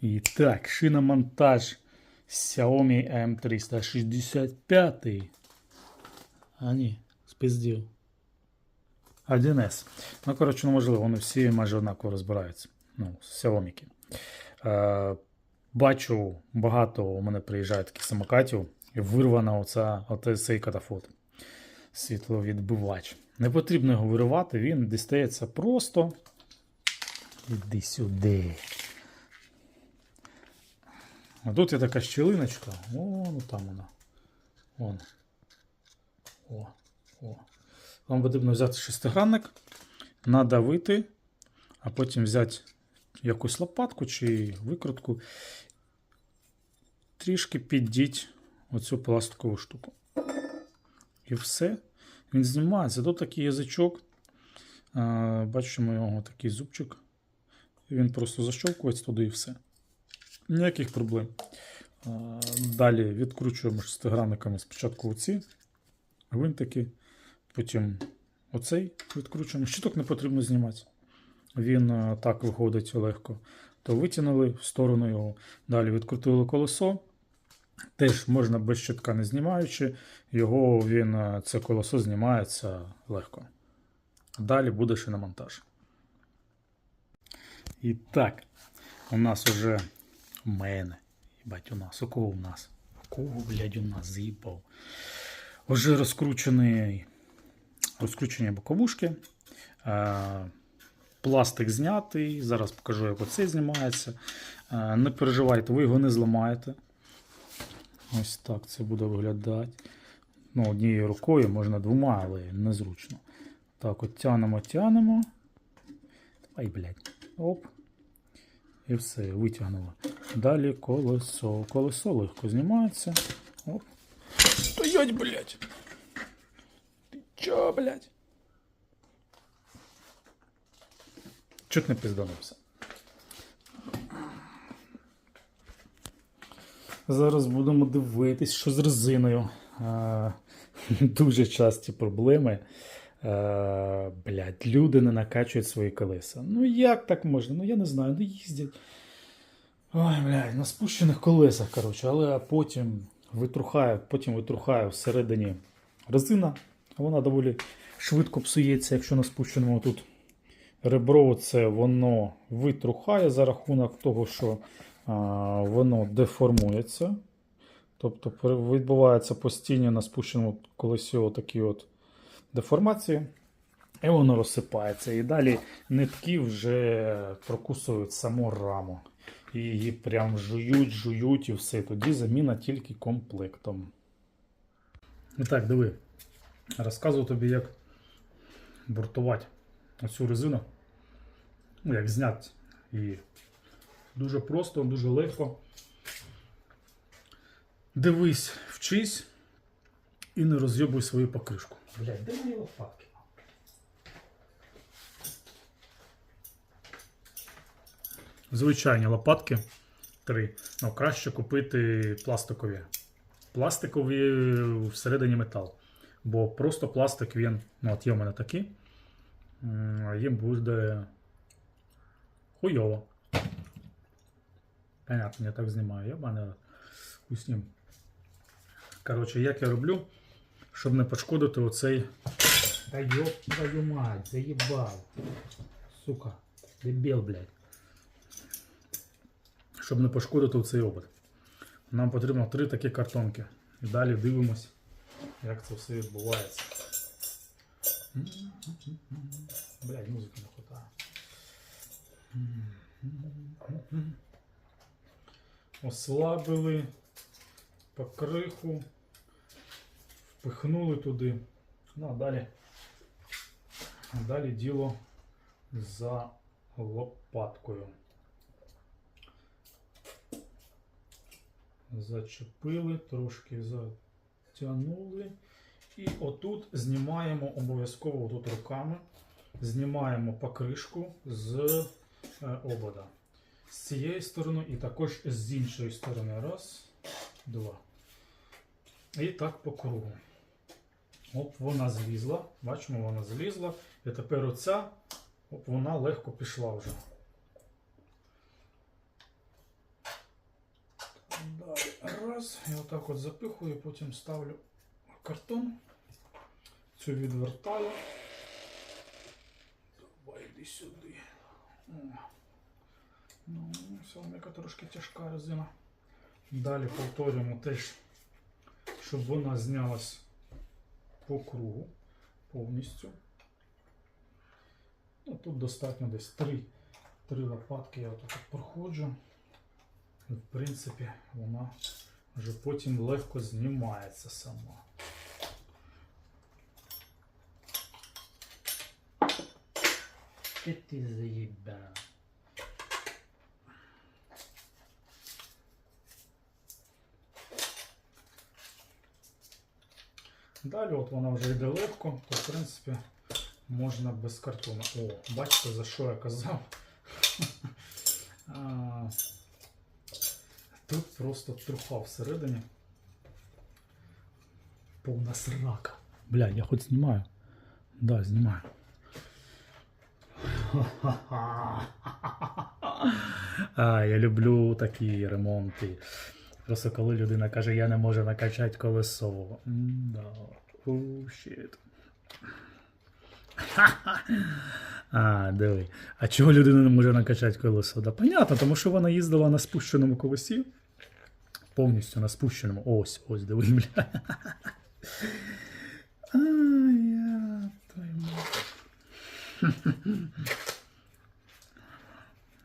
І так, шиномонтаж Xiaomi M365. А ні, спиздів. 1С. Ну, коротше, ну, можливо, вони всі майже однаково розбираються. Ну, Xiaomi. Е, бачу, багато у мене приїжджає таких самокатів, і вирвана оця, оцей цей катафот. Світловідбивач. Не потрібно його виривати, він дістається просто. Іди сюди. А тут є така щілиночка. О, ну там вона. Вон. О, о. Вам потрібно взяти шестигранник, надавити, а потім взяти якусь лопатку чи викрутку. Трішки піддіть оцю пластикову штуку. І все. Він знімається. Тут такий язичок. Бачимо його такий зубчик. Він просто защовкується туди і все. Ніяких проблем. Далі відкручуємо шестигранниками спочатку оці гвинтики, потім оцей відкручуємо. Щиток не потрібно знімати. Він так виходить легко. То витягнули в сторону його. Далі відкрутили колесо. Теж можна без щитка не знімаючи, його він, це колесо знімається легко. Далі буде шиномонтаж. І так, у нас уже у мене. Бать, у нас. У кого у нас? У кого, блядь, у нас заїбав? Уже розкручений, розкручені боковушки. Е, пластик знятий. Зараз покажу, як оцей знімається. Е, не переживайте, ви його не зламаєте. Ось так це буде виглядати. Ну, однією рукою, можна двома, але незручно. Так, от тянемо, тянемо. Ай, блядь. Оп. І все, витягнуло. Далі колесо. Колесо легко знімається. Оп. Стоять, блядь. Ти чо, блядь? Чуть не пизданувся. Зараз будемо дивитись, що з резиною. А, дуже часті проблеми. Е, блядь, люди не накачують свої колеса. Ну як так можна? Ну я не знаю, ну їздять. Ой, блядь, на спущених колесах, коротше, але потім витрухає, потім витрухає всередині резина. Вона доволі швидко псується, якщо на спущеному тут ребро, це воно витрухає за рахунок того, що а, воно деформується. Тобто відбувається постійно на спущеному колесі отакі от деформації, і воно розсипається. І далі нитки вже прокусують саму раму. І її прям жують, жують і все. Тоді заміна тільки комплектом. І так, диви. Розказую тобі, як бортувати оцю резину. Ну, як зняти її. Дуже просто, дуже легко. Дивись, вчись і не роз'єбуй свою покришку. Блядь, де мої лопатки? Звичайні лопатки три. Ну, краще купити пластикові. Пластикові всередині метал. Бо просто пластик він, ну от є в мене такі, їм буде хуйово. Понятно, я так знімаю. Я в мене ним. Коротше, як я роблю, щоб не пошкодити оцей. Та ёб твою мать, заїбав. Сука, дебіл, блядь. Щоб не пошкодити оцей обод. Нам потрібно три такі картонки. І далі дивимось, як це все відбувається. Блядь, музики не хватає. Ослабили покриху, впихнули туди. Ну, а далі, а далі діло за лопаткою. Зачепили, трошки затягнули. І отут знімаємо обов'язково отут руками. Знімаємо покришку з е, обода. З цієї сторони і також з іншої сторони. Раз, два. І так по кругу. Оп, вона злізла. Бачимо, вона злізла. І тепер оця, оп, вона легко пішла вже. Раз, і отак от запихую, потім ставлю картон. Цю відвертаю. Давай йди сюди. О. Ну, солом'яка трошки тяжка резина. Далі повторюємо теж, щоб вона знялась по кругу повністю. Ну, тут достатньо десь три, три лопатки я отак от проходжу. І, в принципі, вона вже потім легко знімається сама. Ти ти. Далі от вона вже йде легко, то в принципі можна без картону. О, бачите, за що я казав? Тут просто труха всередині. Повна срака. Бля, я хоч знімаю. Да, знімаю. А, я люблю такі ремонти. Просто коли людина каже, я не можу накачати колесо. М-да. О, щит. А, диви. А чого людина не може накачати колесо? Да, понятно, тому що вона їздила на спущеному колесі. Повністю на спущеному. Ось, ось, диви, бля. А, я.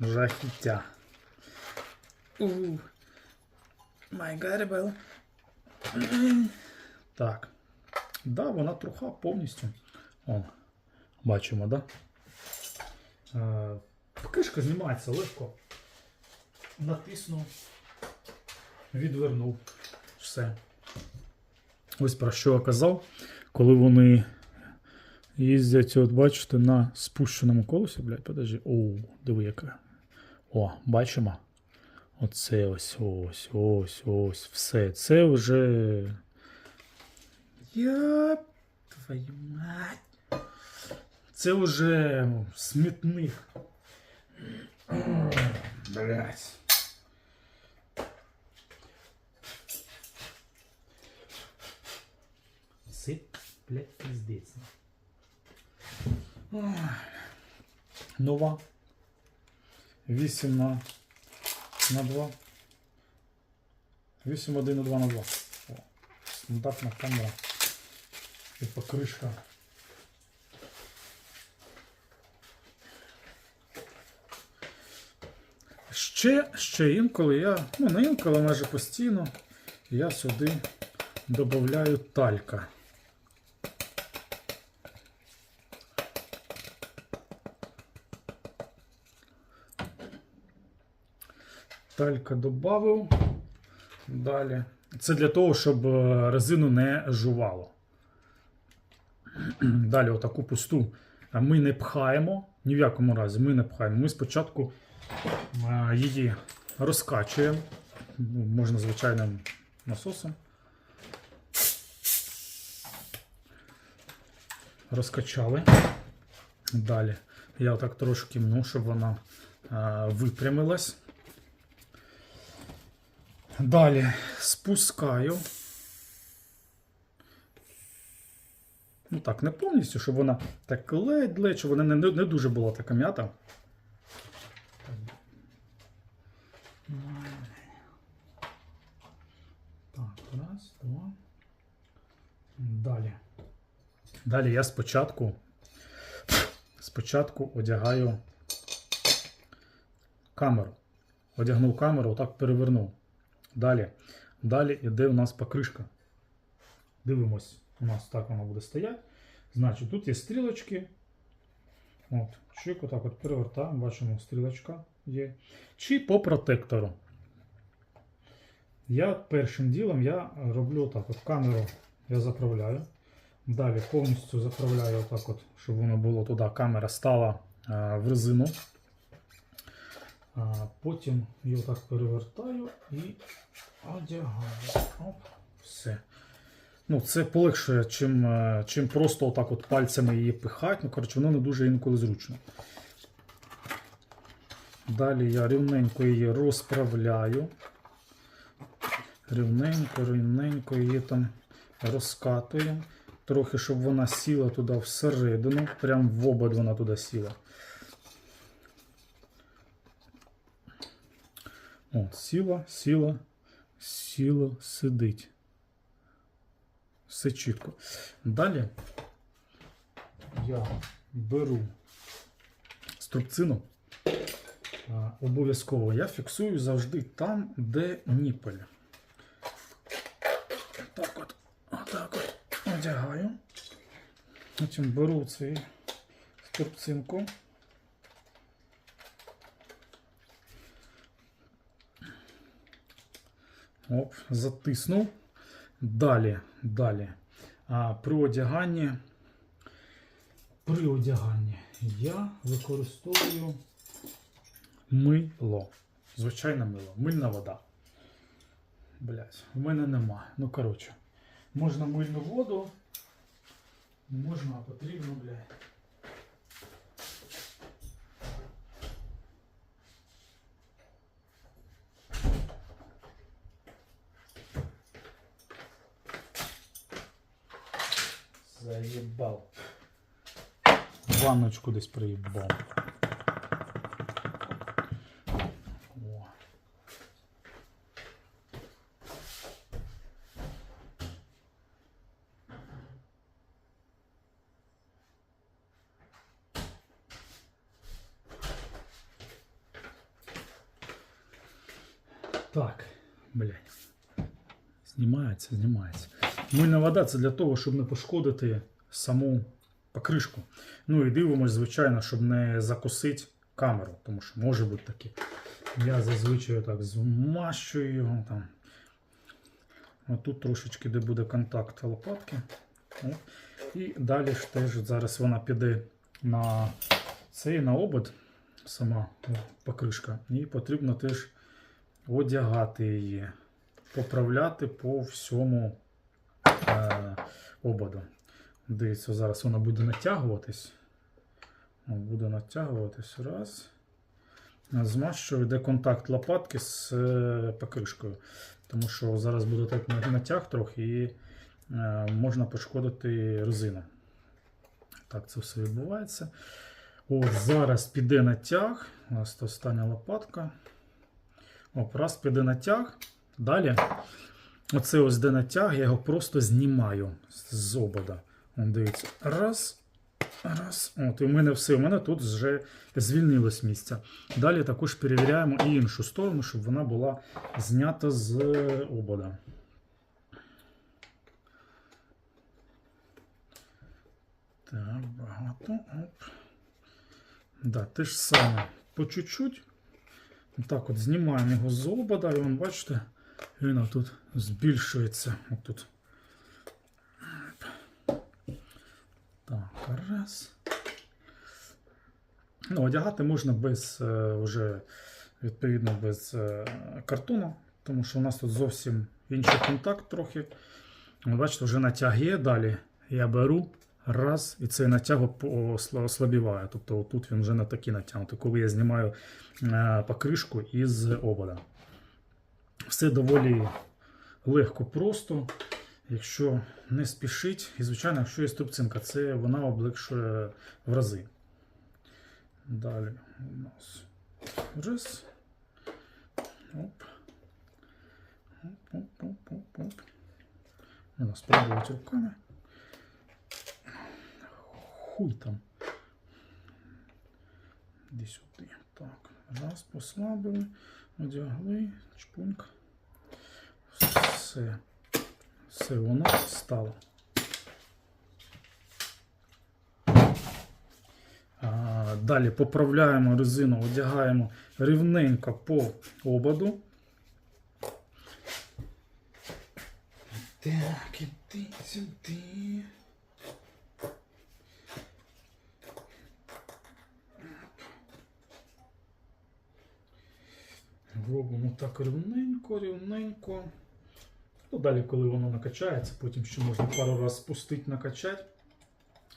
Жахіття. My God, Так. Да, вона труха повністю. О, бачимо, да? Е, Кришка знімається легко. Натиснув, відвернув. Все. Ось про що я казав, коли вони їздять, от бачите, на спущеному колесі, блядь, подожди. О, диви яка. О, бачимо. Оце ось, ось, ось, ось, все. Це вже. Я твою мать. Це вже смітник. Блять. Сип, блять, пиздець. Ой. Нова. 8 на, на 2. 8 1 на 2 на 2. О, стандартна камера. І покришка. Ще, ще інколи я, ну не інколи, майже постійно, я сюди додаю талька. Талька додав. Далі. Це для того, щоб е, резину не жувало. Далі отаку пусту ми не пхаємо, ні в якому разі ми не пхаємо. Ми спочатку е, її розкачуємо, ну, можна звичайним насосом. Розкачали. Далі я отак трошки мну, щоб вона е, випрямилась. Далі спускаю. Ну так, не повністю, щоб вона так ледь-ледь, щоб вона не, не дуже була така м'ята. Так, раз, два. Далі. Далі я спочатку спочатку одягаю камеру. Одягнув камеру, отак перевернув. Далі. Далі йде у нас покришка. Дивимось, у нас так воно буде стояти. Значить, тут є стрілочки. От, Чик, отак от перевертаємо, бачимо, стрілочка є. Чи по протектору. Я першим ділом я роблю так от камеру я заправляю. Далі повністю заправляю отак от, щоб воно було туди. Камера стала а, в резину. А, потім її отак перевертаю і одягаю. Оп, все. Ну, Це полегшує, чим, е, чим просто отак от пальцями її пихати. Ну, коротше, воно не дуже інколи зручно. Далі я рівненько її розправляю. рівненько, рівненько її там розкатуємо. Трохи, щоб вона сіла туди всередину, прям в обод вона туди сіла. От, сіла, сіла, сіла, сидить. Все чітко. Далі я беру струбцину. Обов'язково я фіксую завжди там, де ніпель. Так от, отак от одягаю. Потім беру цю струбцинку. Оп, затиснув. Далі, далі. А, при одяганні, при одяганні я використовую мило. Звичайне мило. Мильна вода. Блять, у мене нема. Ну, коротше, можна мильну воду. Можна, а потрібно, блядь. Заебал. Ванночку десь приїбав. Так, блядь. Знімається, знімається. Мильна вода це для того, щоб не пошкодити саму покришку. Ну і дивимось, звичайно, щоб не закусити камеру, тому що може бути таке. Я зазвичай так змащую його там. Отут трошечки, де буде контакт лопатки. О. І далі ж теж зараз вона піде на цей на обод, сама покришка. І потрібно теж одягати її, поправляти по всьому е, ободу. Дивіться, зараз вона буде натягуватись. Буде натягуватись. Раз. Змащую, де контакт лопатки з е, покришкою. Тому що зараз буде так натяг трохи і е, можна пошкодити резину. Так, це все відбувається. От зараз піде натяг. У нас остання лопатка. Оп, раз піде натяг. Далі. Оце ось де натяг, я його просто знімаю з обода. Дивіться. Раз. Раз. От, і у мене все. У мене тут вже звільнилось місце. Далі також перевіряємо і іншу сторону, щоб вона була знята з обода. Так, багато. Оп. Да, те ж саме по чуть-чуть. Так от знімаємо його з обода, і вон, бачите, він тут збільшується. Отут. Так, раз. Ну, одягати можна без е, вже, відповідно, без е, картону, тому що у нас тут зовсім інший контакт трохи. Бачите, вже натяг є. Далі я беру раз, і цей натяг осла- ослабіває. Тобто тут він вже на такі натягнутий, коли я знімаю е, покришку із обода. Все доволі легко, просто. Якщо не спішить, і звичайно, якщо є струбцинка, це вона облегшує в рази. Далі у нас раз. Оп. Оп, оп, оп, оп. Можна спробувати руками. Хуй там. Іди сюди. Так. Раз, послабили, одягли, чпуньк. Все. Все, воно стало. Далі поправляємо резину, одягаємо рівненько по ободу. Так, іди сюди. Робимо так рівненько, рівненько. Ну, далі, коли воно накачається, потім ще можна пару разів спустити, накачати.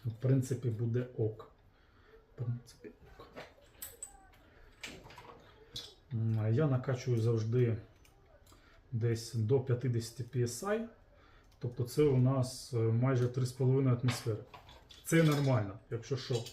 В принципі, буде ок. В принципі, ок. Я накачую завжди десь до 50 PSI. Тобто це у нас е, майже 3,5 атмосфери. Це нормально, якщо що.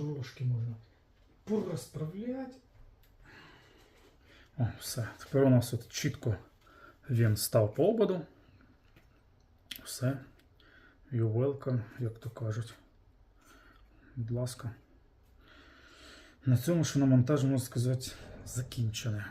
Трошки можна порозправляти. О, все. Тепер у нас от чітко він став по ободу. Все. You welcome, як то кажуть. Будь ласка. На цьому шиномонтаж, можна сказати, закінчене.